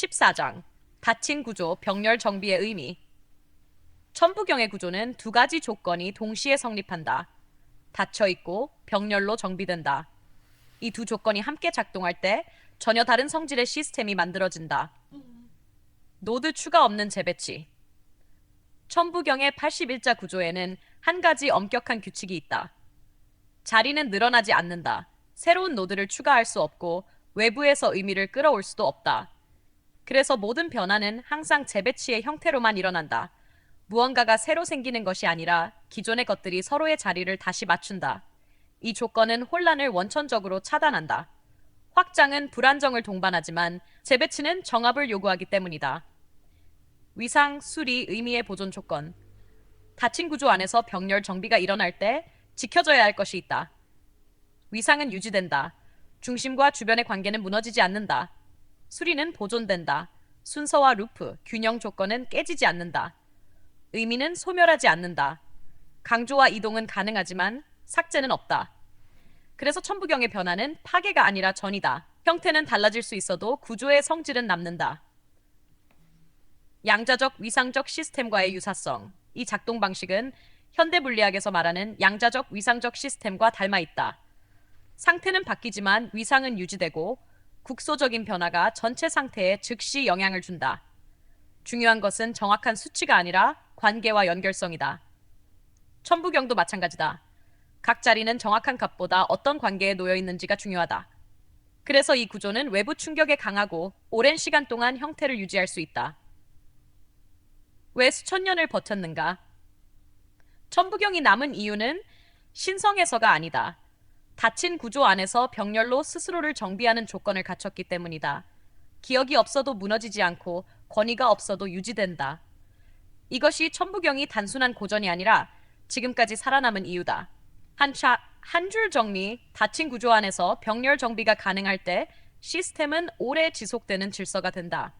14장 닫힌 구조 병렬 정비의 의미 천부경의 구조는 두 가지 조건이 동시에 성립한다. 닫혀 있고 병렬로 정비된다. 이 두 조건이 함께 작동할 때 전혀 다른 성질의 시스템이 만들어진다. 노드 추가 없는 재배치 천부경의 81자 구조에는 한 가지 엄격한 규칙이 있다. 자리는 늘어나지 않는다. 새로운 노드를 추가할 수 없고 외부에서 의미를 끌어올 수도 없다. 그래서 모든 변화는 항상 재배치의 형태로만 일어난다. 무언가가 새로 생기는 것이 아니라 기존의 것들이 서로의 자리를 다시 맞춘다. 이 조건은 혼란을 원천적으로 차단한다. 확장은 불안정을 동반하지만 재배치는 정합을 요구하기 때문이다. 위상, 수리, 의미의 보존 조건. 닫힌 구조 안에서 병렬 정비가 일어날 때 지켜져야 할 것이 있다. 위상은 유지된다. 중심과 주변의 관계는 무너지지 않는다. 수리는 보존된다. 순서와 루프, 균형 조건은 깨지지 않는다. 의미는 소멸하지 않는다. 강조와 이동은 가능하지만 삭제는 없다. 그래서 천부경의 변화는 파괴가 아니라 전이다. 형태는 달라질 수 있어도 구조의 성질은 남는다. 양자적 위상적 시스템과의 유사성. 이 작동 방식은 현대 물리학에서 말하는 양자적 위상적 시스템과 닮아 있다. 상태는 바뀌지만 위상은 유지되고 국소적인 변화가 전체 상태에 즉시 영향을 준다. 중요한 것은 정확한 수치가 아니라 관계와 연결성이다. 천부경도 마찬가지다. 각 자리는 정확한 값보다 어떤 관계에 놓여 있는지가 중요하다. 그래서 이 구조는 외부 충격에 강하고 오랜 시간 동안 형태를 유지할 수 있다. 왜 수천 년을 버텼는가? 천부경이 남은 이유는 신성에서가 아니다. 닫힌 구조 안에서 병렬로 스스로를 정비하는 조건을 갖췄기 때문이다. 기억이 없어도 무너지지 않고 권위가 없어도 유지된다. 이것이 천부경이 단순한 고전이 아니라 지금까지 살아남은 이유다. 한차 한 줄 정리, 닫힌 구조 안에서 병렬 정비가 가능할 때 시스템은 오래 지속되는 질서가 된다.